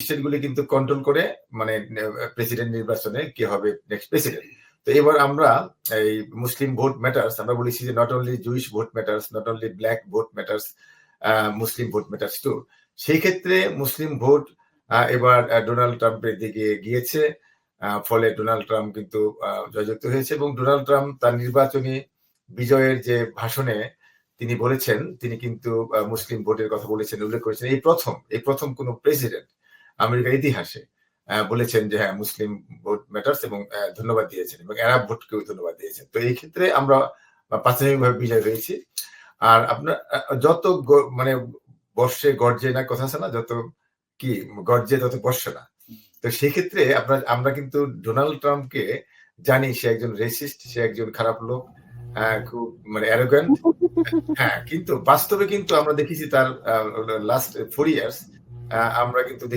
স্টেটগুলি কিন্তু কন্ট্রোল করে মানে প্রেসিডেন্ট নির্বাচনে কি হবে নেক্সট প্রেসিডেন্ট তো এবার আমরা এই মুসলিম ভোট ম্যাটার্স আমরা বলেছি যে not only Jewish vote matters not only black vote matters Muslim vote matters too সেই ক্ষেত্রে মুসলিম ভোট এবার ডোনাল্ড ট্রাম্পের দিকে গিয়েছে ফলে ডোনাল্ড ট্রাম্প কিন্তু জয়যুক্ত হয়েছে এবং ডোনাল্ড ট্রাম্প তার নির্বাচনী বিজয়ের যে ভাষণে তিনি বলেছেন, তিনি কিন্তু মুসলিম ভোটের কথা বলেছেন, উল্লেখ করেছেন। এই প্রথম এই প্রথম কোন প্রেসিডেন্ট আমেরিকার ইতিহাসে বলেছেন যে হ্যাঁ মুসলিম ভোট ম্যাটার্স এবং ধন্যবাদ দিয়েছেন এবং অ্যারাব ভোটকেও ধন্যবাদ দিয়েছেন। তো এই ক্ষেত্রে আমরা প্রাথমিকভাবে বিজয় হয়েছি। আর আপনার যত মানে বর্ষে গর্জে না, কথা আছে না, যত কি, গর্জে তত বর্ষে না। তো সেক্ষেত্রে আপনার, আমরা কিন্তু ডোনাল্ড ট্রাম্পকে জানি, সে একজন রেসিস্ট সে একজন খারাপ লোক খুব মানে হ্যাঁ কিন্তু বাস্তবে কিন্তু আমরা দেখেছি তার লাস্ট ফোর ইয়ার্স আমরা কিন্তু দেখি